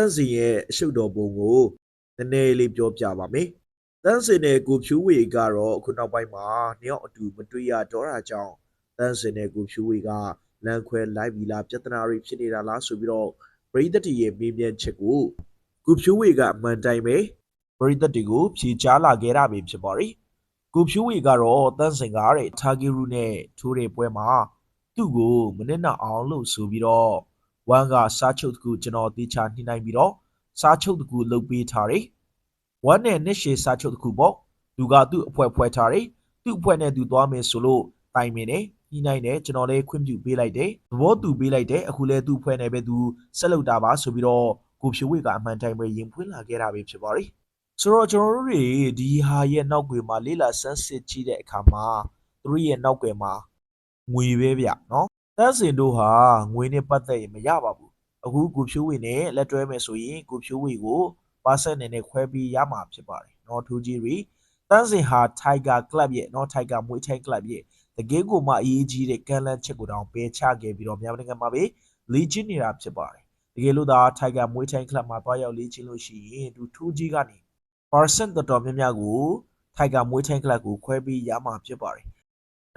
န်းစင်ရဲ့အရှုပ်တော်ပုံကိုနည်းနည်းလေးပြောပြပါမယ်။တန်းစင်နဲ့ကိုဖြူဝေကတော့အခုနောက်ပိုင်းမှာနှစ်ယောက်အတူမတွေ့ရတော့တာကြောင့်တန်းစင်နဲ့ကိုဖြူဝေကလမ်းခွဲလိုက်ပြီလားပြဿနာတွေဖြစ်နေတာလားဆိုပြီးတော့ပရိသတ်တွေရဲ့မေးမြန်းချက်ကိုကိုဖြူဝေကအမှန်တိုင်းပဲပရိသတ်တွေကိုဖြေချလာခဲ့တာပဲဖြစ်ပါတယ်။ကိုဖြူဝေကတော့တန်းစင်ကတဲ့ထာဂီရူနဲ့ထိုးတဲ့ပွဲမှာသူ့ကိုမနစ်နာအောင်လို့ဆိုပြီးတော့ ဝမ်ကစားချုပ်တစ်ခုကျွန်တော်တေချာနှိမ့်နိုင်ပြီးတော့စားချုပ်တစ်ခုလုပ်ပေးထားတယ်။ဝမ်နဲ့နှစ်ရှည်စားချုပ်တစ်ခုပေါ့။သူကသူ့အဖွဲဖွဲထားတယ်။သူ့အဖွဲနဲ့သူသွားမယ်ဆိုလို့တိုင်မင်းနဲ့နှိမ့်နိုင်တယ်ကျွန်တော်လည်းခွင့်ပြုပေးလိုက်တယ်။သဘောတူပေးလိုက်တယ်အခုလဲသူ့အဖွဲနဲ့ပဲသူဆက်လုပ်တာပါဆိုပြီးတော့ကိုဖြိုးဝေကအမှန်တိုင်းပဲရင်ဖွင့်လာခဲ့တာပဲဖြစ်ပါတယ်။ဆိုတော့ကျွန်တော်တို့တွေဒီဟာရဲ့နောက်ွယ်မှာလေးလာဆန်းစစ်ကြည့်တဲ့အခါမှာသူတို့ရဲ့နောက်ွယ်မှာငွေပဲဗျနော်။ တန်းစင်တို့ဟာငွေနဲ့ပတ်သက်ရင်မရပါဘူးအခုကိုဖြိုးဝေနဲ့လက်တွဲမယ်ဆိုရင်ကိုဖြိုးဝေကိုပါဆက်နေနဲ့ခွဲပြီးရမှာဖြစ်ပါတယ်နော်ထူကြီးရီတန်းစင်ဟာ Tiger Club ရဲ့နော် Tiger မွေးထိုင်း Club ရဲ့တကယ်ကိုမှအရေးကြီးတဲ့ကန်လန်ချက်ကိုတောင်ပယ်ချခဲ့ပြီးတော့မြန်မာနိုင်ငံမှာပဲလေ့ကျင့်နေတာဖြစ်ပါတယ်တကယ်လို့သာ Tiger မွေးထိုင်း Club မှာတွားရောက်လေ့ကျင့်လို့ရှိရင်သူထူကြီးကနေ percent တော်တော်များများကို Tiger မွေးထိုင်း Club ကိုခွဲပြီးရမှာဖြစ်ပါတယ်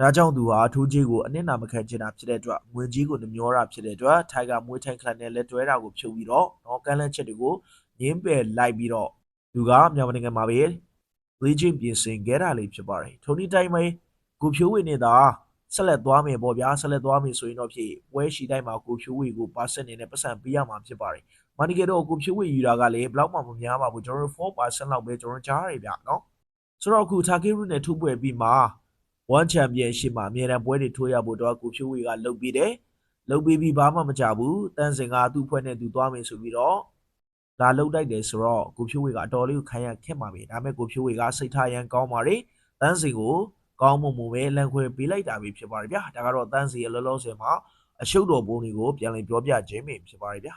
ဒါကြောင့်သူဟာထိုးကြီးကိုအနစ်နာမခံချင်တာဖြစ်တဲ့အတွက်ငွေကြီးကိုနှမျောတာဖြစ်တဲ့အတွက်ထိုင်ဂါမွေးထိုင်ခလပ်နဲ့လက်တွဲတာကိုဖြုတ်ပြီးတော့နော်ကမ်းလှမ်းချက်တွေကိုငင်းပယ်လိုက်ပြီးတော့သူကမြန်မာနိုင်ငံမှာပဲလေ့ကျင့်ပြင်ဆင်ခဲ့တာလေးဖြစ်ပါတယ်ထိုနည်းတိုင်းပဲကိုဖြိုးဝေနေတာဆက်လက်သွားမယ်ပေါ့ဗျာဆက်လက်သွားမယ်ဆိုရင်တော့ဖြစ်ပွဲရှိတိုင်းမှာကိုဖြိုးဝေကိုပါစက်နေနဲ့ပတ်စံပေးရမှာဖြစ်ပါတယ်မနီကေတော့ကိုဖြိုးဝေယူတာကလည်းဘယ်တော့မှမများပါဘူးကျွန်တော်တို့4%လောက်ပဲကျွန်တော်ကြားရတယ်ဗျနော်ဆိုတော့အခုတာကေရုနဲ့ထုပွဲပြီးမှာ one championship မှာအမြဲတမ်းပွဲတွေထိုးရဖို့တော့ကိုဖြိုးဝေကလုပ်ပြီးတယ်လုပ်ပြီးပြီးဘာမှမကြဘူးတန်းစင်ကသူ့ဖွဲ့နဲ့သူသွားမယ်ဆိုပြီးတော့ဒါလုတ်တိုက်တယ်ဆိုတော့ကိုဖြိုးဝေကအတော်လေးကိုခံရခက်မှာပဲဒါပေမဲ့ကိုဖြိုးဝေကစိတ်ထားရန်ကောင်းပါတယ်တန်းစင်ကိုကောင်းမွန်မွန်ပဲလန်ခွဲပေးလိုက်တာပဲဖြစ်ပါတယ်ဗျာဒါကတော့တန်းစင်ရဲ့လောလောဆယ်မှာအရှုပ်တော်ပုံတွေကိုပြန်လည်ပြောပြခြင်းပဲဖြစ်ပါတယ်ဗျာ